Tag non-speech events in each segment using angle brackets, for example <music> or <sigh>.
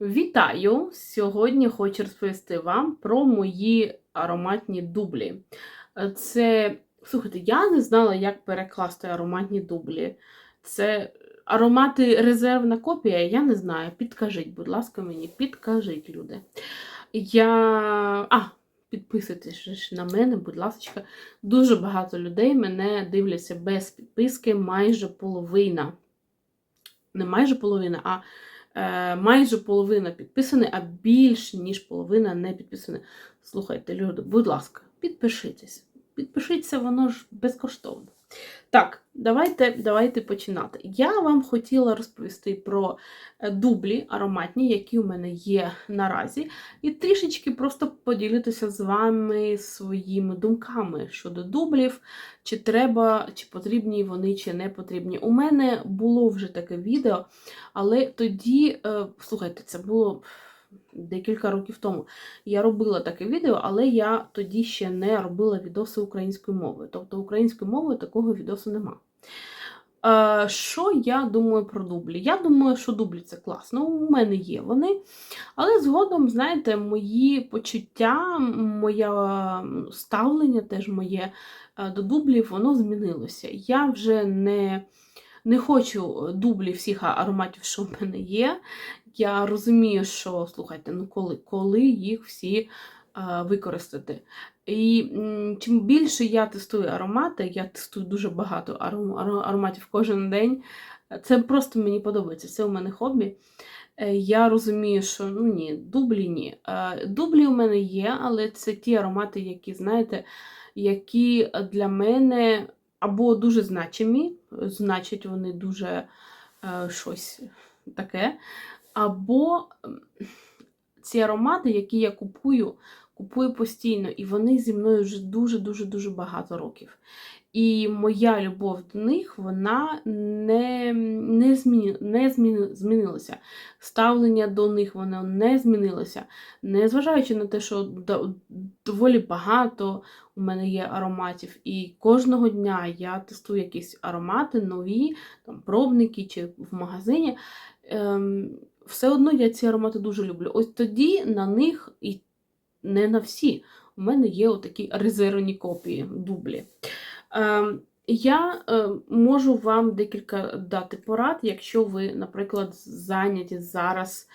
Вітаю! Сьогодні хочу розповісти вам про мої ароматні дублі. Це, слухайте, я не знала, як перекласти ароматні дублі. Це аромати резервна копія, я не знаю. Підкажіть, будь ласка, мені, підкажіть, люди. Я. А, підписуйтесь на мене, будь ласка. Дуже багато людей мене дивляться без підписки, майже половина. Не майже половина, а майже половина підписані, а більше, ніж половина не підписані. Слухайте, люди, будь ласка, підпишіться. Підпишіться, воно ж безкоштовно. Так, давайте давайте починати. Я вам хотіла розповісти про е, дублі ароматні, які у мене є наразі, і трішечки просто поділитися з вами своїми думками щодо дублів, чи треба, чи потрібні вони, чи не потрібні. У мене було вже таке відео, але тоді, е, слухайте, це було. Декілька років тому я робила таке відео, але я тоді ще не робила відоси українською мовою. Тобто українською мовою такого відосу нема. Е, Що я думаю про дублі? Я думаю, що дублі це класно, у мене є вони. Але згодом, знаєте, мої почуття, моє ставлення теж моє е, до дублів, воно змінилося. Я вже не. Не хочу дублі всіх ароматів, що в мене є. Я розумію, що слухайте, ну коли коли їх всі а, використати. І чим більше я тестую аромати, я тестую дуже багато аром, ароматів кожен день. Це просто мені подобається. Це у мене хобі. Е, я розумію, що ну ні, дублі ні. Е, дублі у мене є, але це ті аромати, які, знаєте, які для мене або дуже значимі, значать вони дуже е, щось таке. Або ці аромати, які я купую, купую постійно, і вони зі мною вже дуже-дуже дуже багато років. І моя любов до них вона не не, зміни, не зміни, змінилася. Ставлення до них воно не змінилося. Незважаючи на те, що доволі багато у мене є ароматів, і кожного дня я тестую якісь аромати, нові, там, пробники чи в магазині. Ем, Все одно я ці аромати дуже люблю. Ось тоді на них і не на всі. У мене є отакі резервні копії дублі. Ем, я е, можу вам декілька дати порад, якщо ви, наприклад, зайняті зараз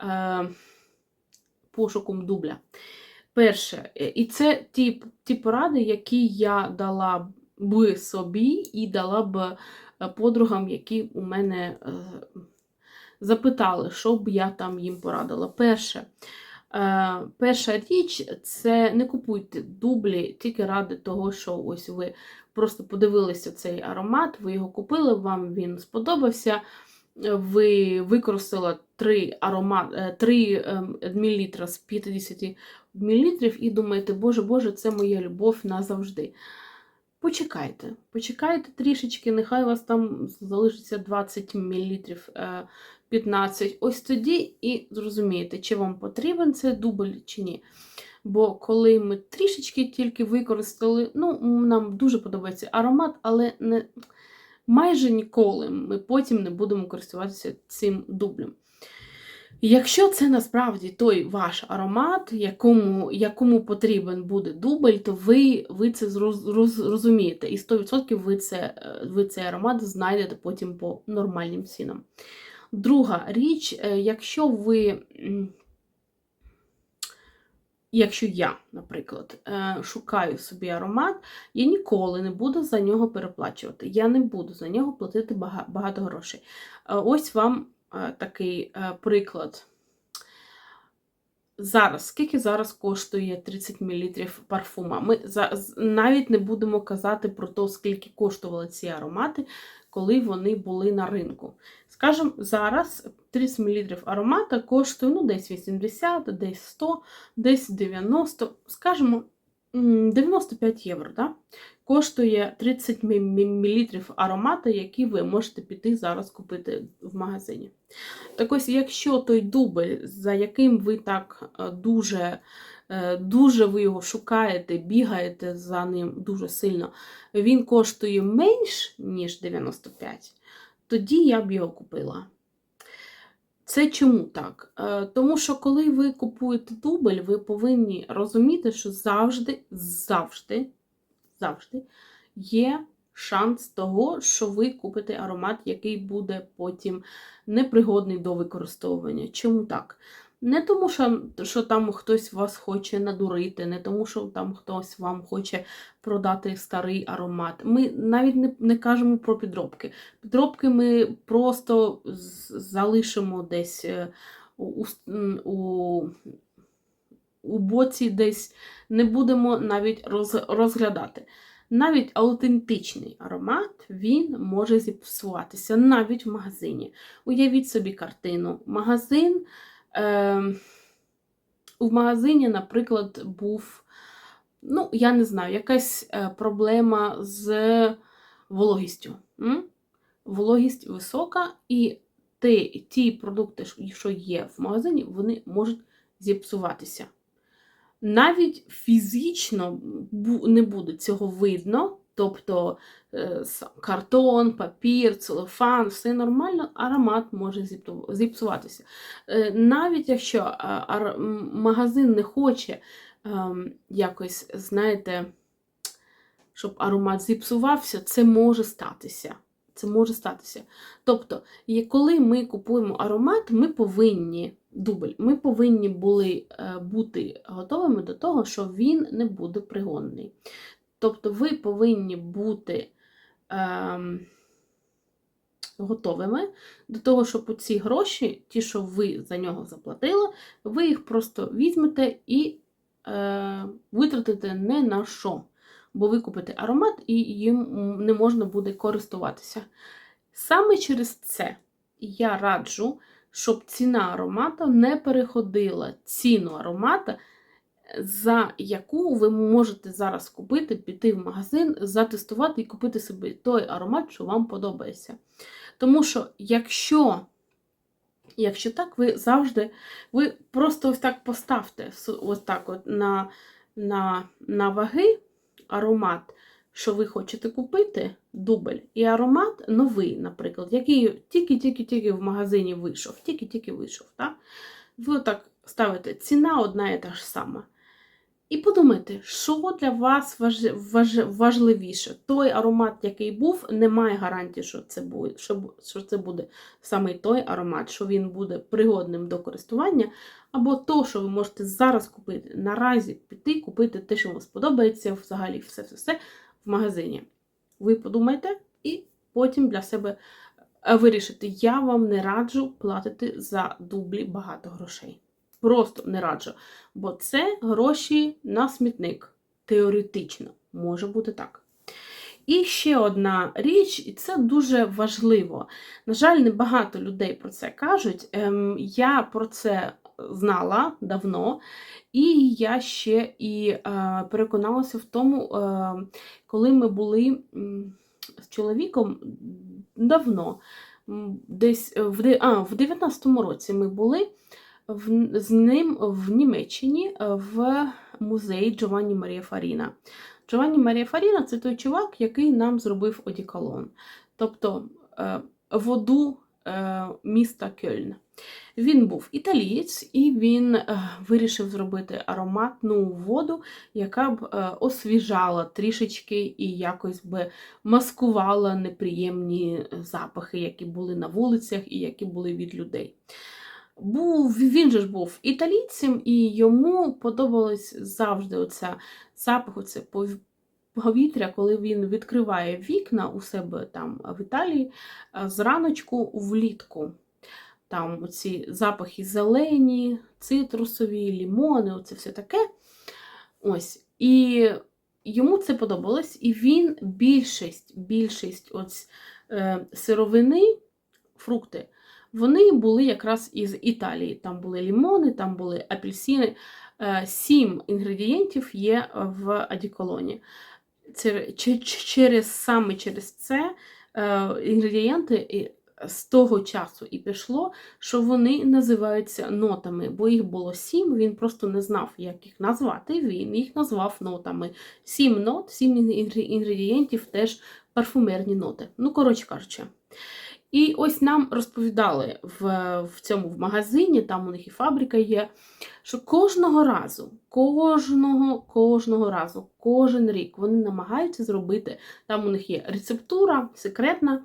е, пошуком дубля. Перше, е, і це ті ті поради, які я дала б собі і дала б подругам, які у мене запитали, що б я там їм порадила. Перше, Е, перша річ це не купуйте дублі тільки ради того, що ось ви просто подивилися цей аромат, ви його купили, вам він сподобався. Ви використали 3 аромат, 3 мл з 50 мл і думаєте, боже Боже, це моя любов назавжди. Почекайте, почекайте трішечки, нехай у вас там залишиться 20 мл 15. Ось тоді і зрозумієте, чи вам потрібен цей дубль, чи ні. Бо коли ми трішечки тільки використали, ну, нам дуже подобається аромат, але не майже ніколи ми потім не будемо користуватися цим дублем. Якщо це насправді той ваш аромат, якому якому потрібен буде дубль, то ви ви це зрозумієте. І 100% ви, це, ви цей аромат знайдете потім по нормальним цінам. Друга річ, е, якщо ви, якщо я, наприклад, е, шукаю собі аромат, я ніколи не буду за нього переплачувати. Я не буду за нього платити багато грошей. Е, ось вам такий приклад. Зараз, скільки зараз коштує 30 мл парфума? Ми навіть не будемо казати про те, скільки коштували ці аромати, коли вони були на ринку. Скажімо, зараз 30 мл аромата коштує ну, десь 80, десь 100, десь 90, скажімо, 95 євро. Да? Коштує 30 мл аромата, який ви можете піти зараз купити в магазині. Так ось, якщо той дубль, за яким ви так е, дуже е, дуже ви його шукаєте, бігаєте за ним дуже сильно, він коштує менш, ніж 95, тоді я б його купила. Це чому так? Е, Тому що коли ви купуєте дубль, ви повинні розуміти, що завжди, завжди, завжди є шанс того, що ви купите аромат, який буде потім непригодний до використовування. Чому так? Не тому, що, що там хтось вас хоче надурити, не тому, що там хтось вам хоче продати старий аромат. Ми навіть не, не кажемо про підробки. Підробки ми просто залишимо десь е, у, у, у боці, десь не будемо навіть роз, розглядати. Навіть аутентичний аромат він може зіпсуватися навіть в магазині. Уявіть собі картину. Магазин. Е, в магазині, наприклад, був, ну, я не знаю, якась е, проблема з вологістю. Вологість висока, і ті, ті продукти, що є в магазині, вони можуть зіпсуватися. Навіть фізично не буде цього видно, тобто е, картон, папір, целофан, все нормально, аромат може зіпсуватися. Е, Навіть якщо м, магазин не хоче ем, якось, знаєте, щоб аромат зіпсувався, це може статися. Це може статися. Тобто, коли ми купуємо аромат, ми повинні дубль, ми повинні були е, бути готовими до того, що він не буде пригодний. Тобто, ви повинні бути ем, готовими до того, щоб ці гроші, ті, що ви за нього заплатили, ви їх просто візьмете і е, витратите не на що. Бо ви купите аромат і їм не можна буде користуватися. Саме через це я раджу, щоб ціна аромата не переходила ціну аромата, за яку ви можете зараз купити, піти в магазин, затестувати і купити собі той аромат, що вам подобається. Тому що, якщо, якщо так, ви завжди, ви просто ось так поставте ось так от на, на, на ваги аромат, що ви хочете купити, дубль, і аромат новий, наприклад, який тільки-тільки-тільки в магазині вийшов, тільки-тільки вийшов. Так? Ви отак ставите ціна одна і та ж сама. І подумайте, що для вас важ, важ, важливіше. Той аромат, який був, немає гарантії, що це буде, що, що це буде саме той аромат, що він буде пригодним до користування, або то, що ви можете зараз купити, наразі піти, купити те, що вам сподобається, взагалі все-все-все в магазині. Ви подумайте і потім для себе е, вирішите. Я вам не раджу платити за дублі багато грошей. Просто не раджу. Бо це гроші на смітник. Теоретично може бути так. І ще одна річ, і це дуже важливо. На жаль, не багато людей про це кажуть. Ем, я про це знала давно, і я ще і е, переконалася в тому, е, коли ми були з чоловіком давно, десь а, в 19-му році ми були в, з ним в Німеччині е, в музеї Джованні Марія Фаріна. Джованні Марія Фаріна це той чувак, який нам зробив одіколон, тобто е, воду е, міста Кельн. Він був італієць, і він вирішив зробити ароматну воду, яка б освіжала трішечки і якось би маскувала неприємні запахи, які були на вулицях і які були від людей був, він же ж був італійцем, і йому подобалось завжди оця запах, оце повітря, коли він відкриває вікна у себе там в Італії зраночку влітку. Там оці запахи зелені, цитрусові, лімони, оце все таке. Ось. І йому це подобалось, і він більшість, більшість ось, е, сировини, фрукти, вони були якраз із Італії. Там були лімони, там були апельсини. Е, Сім інгредієнтів є в одіколоні. Це, через, саме через це е, інгредієнти з того часу і пішло, що вони називаються нотами, бо їх було сім, він просто не знав, як їх назвати, він їх назвав нотами. Сім нот, сім інгредієнтів теж парфумерні ноти. Ну, коротше кажучи. І ось нам розповідали в, в цьому в магазині, там у них і фабрика є, що кожного разу, кожного, кожного разу, кожен рік вони намагаються зробити. Там у них є рецептура, секретна,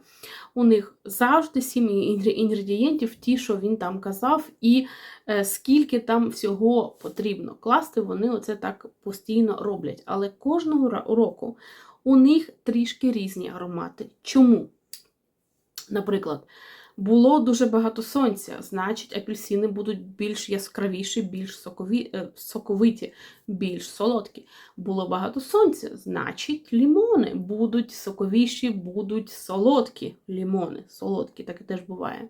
у них завжди сім інгредієнтів, ті, що він там казав, і е, скільки там всього потрібно класти, вони оце так постійно роблять. Але кожного року у них трішки різні аромати. Чому? Наприклад, було дуже багато сонця, значить, апельсини будуть більш яскравіші, більш сокові, е, соковиті, більш солодкі. Було багато сонця, значить, лімони будуть соковіші, будуть солодкі. Лімони, солодкі, таке теж буває.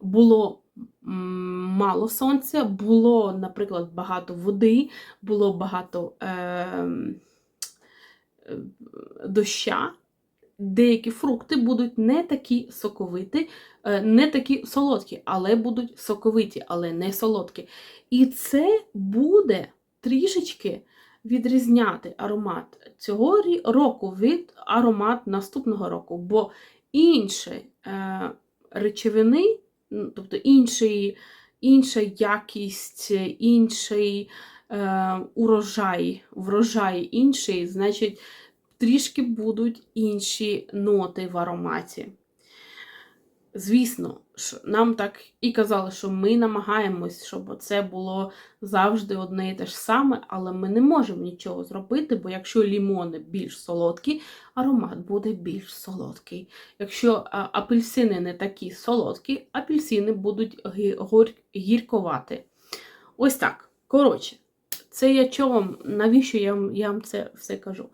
Було мало сонця, було, наприклад, багато води, було багато е, доща. Деякі фрукти будуть не такі соковиті, е, не такі солодкі, але будуть соковиті, але не солодкі. І це буде трішечки відрізняти аромат цього року від аромат наступного року, бо інші е, речовини, тобто інший, інша якість, інший е, урожай, врожай інший, значить, трішки будуть інші ноти в ароматі. Звісно, що нам так і казали, що ми намагаємось, щоб це було завжди одне і те ж саме, але ми не можемо нічого зробити, бо якщо лімони більш солодкі, аромат буде більш солодкий. Якщо а, апельсини не такі солодкі, апельсини будуть гі- гор- гірковати. Ось так. Коротше, це я вам, навіщо я вам, я вам це все кажу?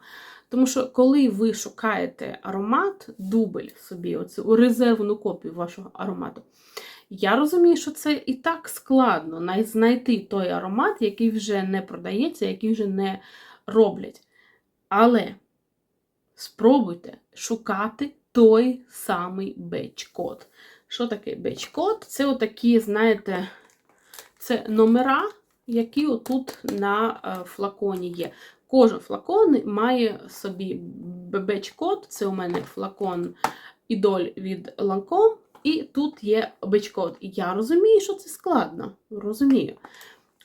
Тому що коли ви шукаєте аромат, дубль собі, оцю резервну копію вашого аромату, я розумію, що це і так складно знайти той аромат, який вже не продається, який вже не роблять. Але спробуйте шукати той самий беч-код. Що таке беч-код? Це отакі, знаєте, це номера, які отут на е, флаконі є. Кожен флакон має собі беч-код. Це у мене флакон ідоль від Lancome, і тут є беч-код. І я розумію, що це складно. Розумію.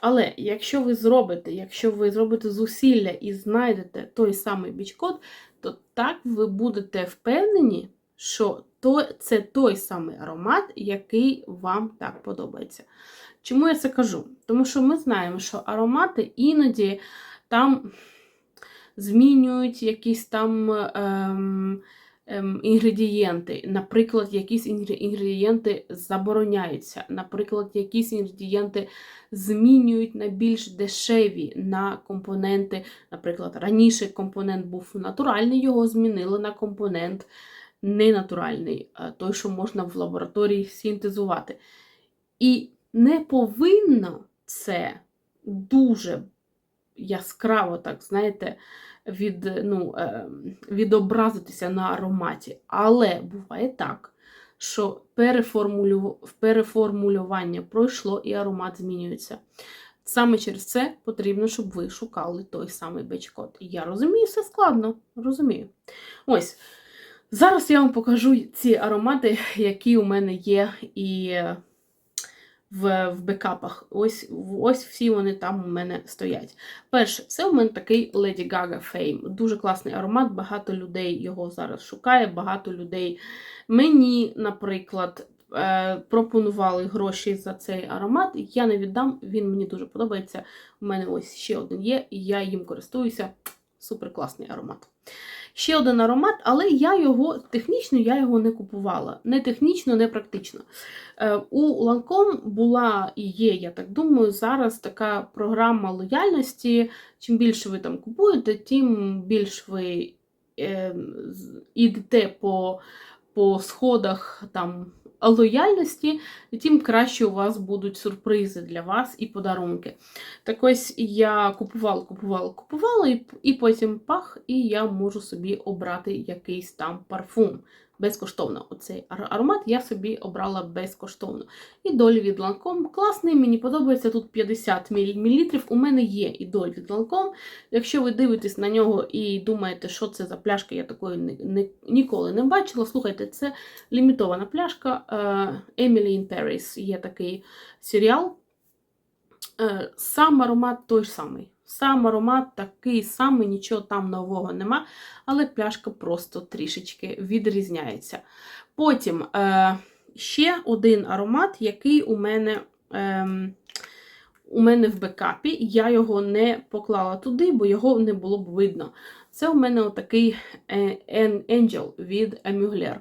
Але якщо ви зробите, якщо ви зробите зусилля і знайдете той самий беч-код, то так ви будете впевнені, що то, це той самий аромат, який вам так подобається. Чому я це кажу? Тому що ми знаємо, що аромати іноді там змінюють якісь там ем, ем, інгредієнти. Наприклад, якісь інгредієнти забороняються. Наприклад, якісь інгредієнти змінюють на більш дешеві на компоненти. Наприклад, раніше компонент був натуральний, його змінили на компонент ненатуральний, е, той, що можна в лабораторії синтезувати. І не повинно це дуже яскраво, так, знаєте, від, ну, е, відобразитися на ароматі. Але буває так, що переформулю... переформулювання пройшло і аромат змінюється. Саме через це потрібно, щоб ви шукали той самий беч-код. І Я розумію, все складно, розумію. Ось. Зараз я вам покажу ці аромати, які у мене є і в, в бекапах. Ось, ось всі вони там у мене стоять. Перше, це у мене такий Lady Gaga Fame. Дуже класний аромат, багато людей його зараз шукає, багато людей мені, наприклад, е, пропонували гроші за цей аромат. Я не віддам, він мені дуже подобається. У мене ось ще один є, і я їм користуюся. Супер класний аромат. Ще один аромат, але я його технічно я його не купувала. Не технічно, не практично. Е, У Lancome була і є, я так думаю, зараз така програма лояльності. Чим більше ви там купуєте, тим більш ви е, з- по, по сходах там лояльності, тим краще у вас будуть сюрпризи для вас і подарунки. Так ось я купувала, купувала, купувала, і, і потім пах, і я можу собі обрати якийсь там парфум. Безкоштовно. Оцей аромат я собі обрала безкоштовно. І доль від Lancome класний, мені подобається тут 50 мл. У мене є і доль від Lancome. Якщо ви дивитесь на нього і думаєте, що це за пляшка, я такої ні- ні- ніколи не бачила. Слухайте, це лімітована пляшка е, Emily in Paris. Є такий серіал. Е, Сам аромат той ж самий. Сам аромат такий самий, нічого там нового нема, але пляшка просто трішечки відрізняється. Потім е, ще один аромат, який у мене. ем, у мене в бекапі, я його не поклала туди, бо його не було б видно. Це у мене отакий е, An- Angel від Mugler.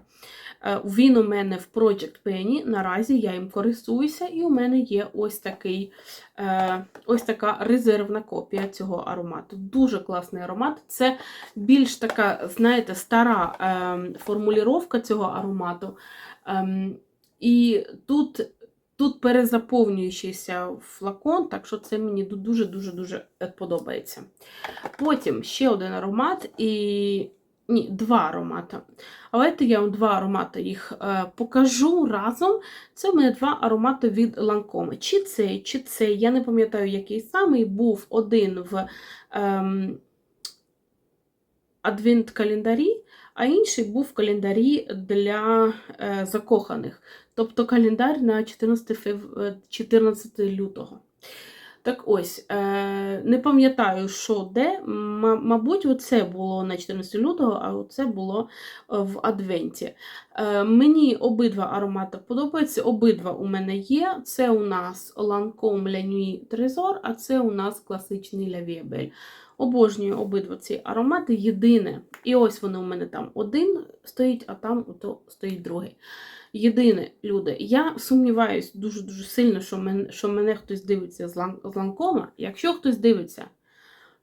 Е, Він у мене в Project Penny, наразі я їм користуюся, і у мене є ось такий, е, ось така резервна копія цього аромату. Дуже класний аромат. Це більш така, знаєте, стара е, формулювання цього аромату. Ем, і тут Тут перезаповнюючийся флакон, так що це мені дуже-дуже-дуже подобається. Потім ще один аромат і. Ні, два аромати. Але я вам два аромати їх е, покажу разом. Це в мене два аромати від Lancome. Чи цей, чи цей, я не пам'ятаю, який самий був один в ем, адвент-календарі, а інший був в календарі для е, закоханих. Тобто календар на 14, фев... е, 14 лютого. Так ось, е, не пам'ятаю, що де. Мабуть, оце було на 14 лютого, а оце було е, в Адвенті. Е, мені обидва аромати подобаються, обидва у мене є. Це у нас Lancome La Nuit Trésor, а це у нас класичний La Vie Обожнюю обидва ці аромати. Єдине, і ось вони у мене там один стоїть, а там ото стоїть другий. Єдине, люди, я сумніваюсь дуже-дуже сильно, що мене, що мене хтось дивиться з, лан, з ланкома. Якщо хтось дивиться,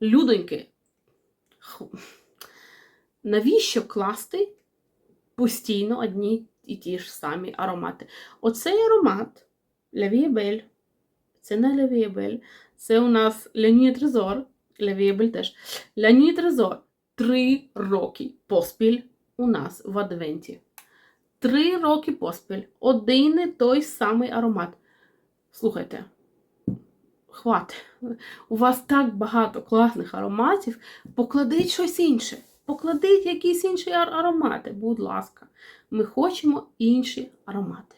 людоньки, навіщо класти постійно одні і ті ж самі аромати? Оцей аромат Belle, це не Belle, це у нас La Vie Belle теж. Nuit Trésor три роки поспіль у нас в Адвенті. Три роки поспіль. Один і той самий аромат. Слухайте, хват. У вас так багато класних ароматів. Покладіть щось інше. Покладіть якісь інші аромати, будь ласка. Ми хочемо інші аромати.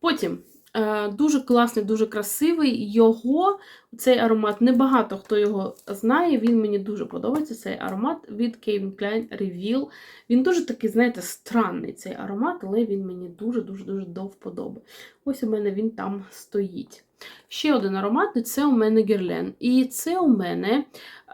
Потім е, дуже класний, дуже красивий. Його, цей аромат, небагато хто його знає. Він мені дуже подобається. Цей аромат від Calvin Klein Reveal. Він дуже такий, знаєте, странний цей аромат, але він мені дуже-дуже-дуже до вподоби. Ось у мене він там стоїть. Ще один аромат, це у мене Guerlain. І це у мене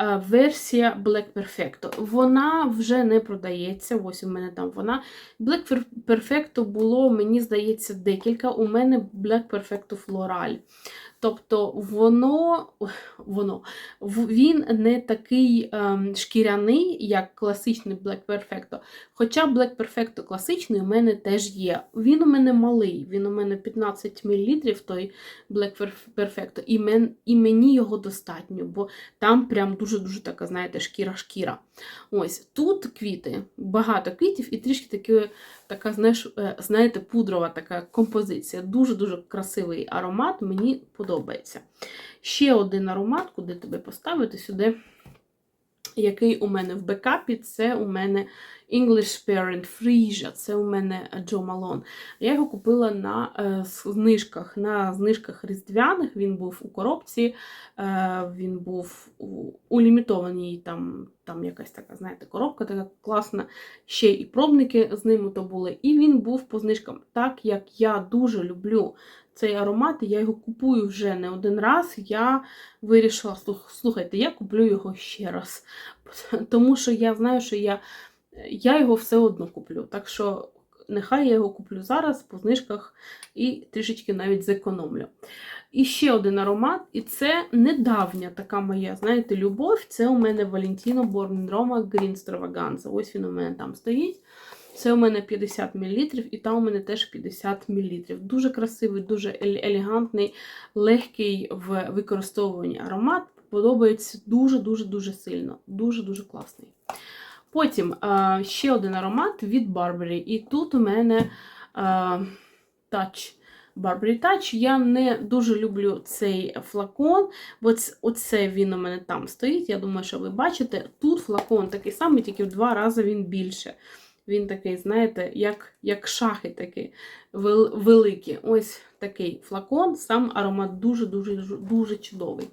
е, версія Black Perfecto. Вона вже не продається. Ось у мене там вона. Black Perfecto було, мені здається, декілька. У мене Black Perfecto Floral. Тобто воно, воно він не такий ем, шкіряний, як класичний Black Perfecto. Хоча Black Perfecto класичний у мене теж є. Він у мене малий, він у мене 15 мл, той Black Perfecto, і, мен, і мені його достатньо, бо там прям дуже-дуже така, знаєте, шкіра-шкіра. Ось тут квіти, багато квітів і трішки такі, така, знаєш, е, знаєте, пудрова така композиція. Дуже-дуже красивий аромат, мені подобається. Ще один аромат, куди тебе поставити сюди, який у мене в бекапі, це у мене English Parent Frisia, це у мене Джо Малон. Я його купила на е, знижках. На знижках різдвяних він був у коробці, е, він був у, у лімітованій там, там якась така, знаєте, коробка така класна. Ще і пробники з ними то були. І він був по знижкам. Так як я дуже люблю цей аромат, і я його купую вже не один раз. Я вирішила, слухайте, я куплю його ще раз. <laughs> Тому що я знаю, що я, я його все одно куплю. Так що нехай я його куплю зараз по знижках і трішечки навіть зекономлю. І ще один аромат, і це недавня така моя, знаєте, любов. Це у мене in Roma Green Stravaganza. Ось він у мене там стоїть. Це у мене 50 мл, і там у мене теж 50 мл. Дуже красивий, дуже елегантний, легкий в використовуванні аромат. Подобається дуже-дуже-дуже сильно. Дуже-дуже класний. Потім е, ще один аромат від Burberry. І тут у мене е, Touch. Burberry Touch. Я не дуже люблю цей флакон, бо оце він у мене там стоїть. Я думаю, що ви бачите. Тут флакон такий самий, тільки в два рази він більше. Він такий, знаєте, як, як шахи такі вел- великі. Ось такий флакон, сам аромат дуже-дуже дуже чудовий.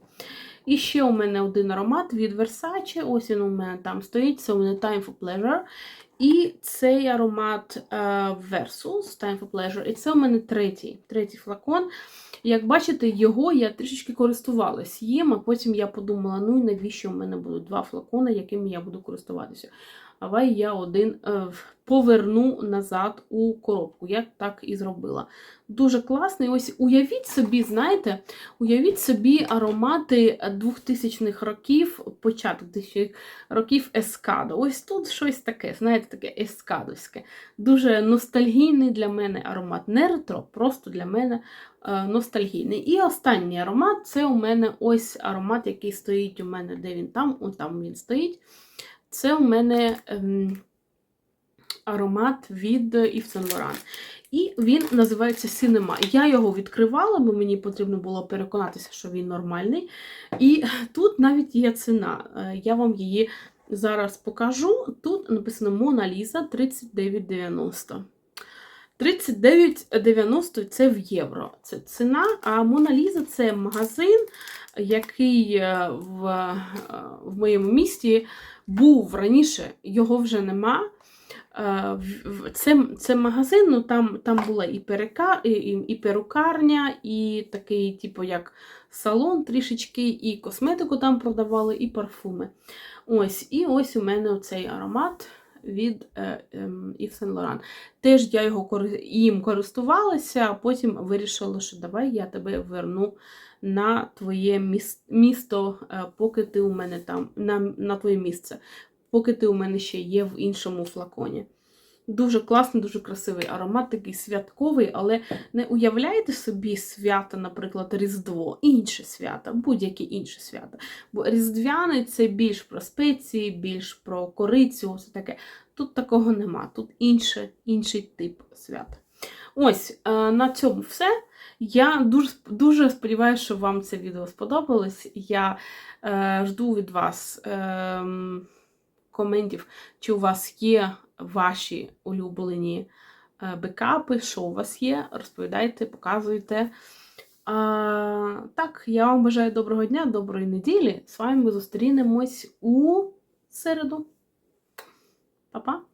І ще у мене один аромат від Versace. Ось він у мене там стоїть. Це у мене Time for Pleasure. І цей аромат е, Versus Time for Pleasure. І це у мене третій, третій флакон. Як бачите, його я трішечки користувалась їм, а потім я подумала: ну і навіщо у мене будуть два флакони, якими я буду користуватися. Давай я один е, поверну назад у коробку. Я так і зробила. Дуже класний. Ось уявіть собі, знаєте, уявіть собі аромати 2000-х років, початок 2000-х років ескадо. Ось тут щось таке, знаєте, таке ескадовське. Дуже ностальгійний для мене аромат. Не ретро, просто для мене е, ностальгійний. І останній аромат це у мене ось аромат, який стоїть у мене, де він там, он там він стоїть. Це у мене ем, аромат від Yves Saint. І він називається Cinema. Я його відкривала, бо мені потрібно було переконатися, що він нормальний. І тут навіть є ціна. Е, Я вам її зараз покажу. Тут написано Мона Ліза 39,90. 39,90 це в євро. Це ціна. А Мона Ліза це магазин, який е, в, е, в моєму місті був раніше, його вже нема. Е, Це, це магазин, ну там, там була і, перека, і, і, перукарня, і такий, типу, як салон трішечки, і косметику там продавали, і парфуми. Ось, і ось у мене оцей аромат від е, ем, Yves Saint Laurent. Теж я його їм користувалася, а потім вирішила, що давай я тебе верну на твоє місто, е, поки ти у мене там, на, на твоє місце, поки ти у мене ще є в іншому флаконі. Дуже класний, дуже красивий аромат, такий святковий, але не уявляєте собі свята, наприклад, Різдво, інше свята, будь-які інші свята. Бо Різдвяний це більш про спеції, більш про корицю, все таке. Тут такого нема, тут інше, інший тип свята. Ось, е, на цьому все. Я дуже, дуже сподіваюся, що вам це відео сподобалось. Я е, жду від вас е, коментів, чи у вас є ваші улюблені е, бекапи, що у вас є. Розповідайте, показуйте. А, так, я вам бажаю доброго дня, доброї неділі. З вами ми зустрінемось у середу. Па-па!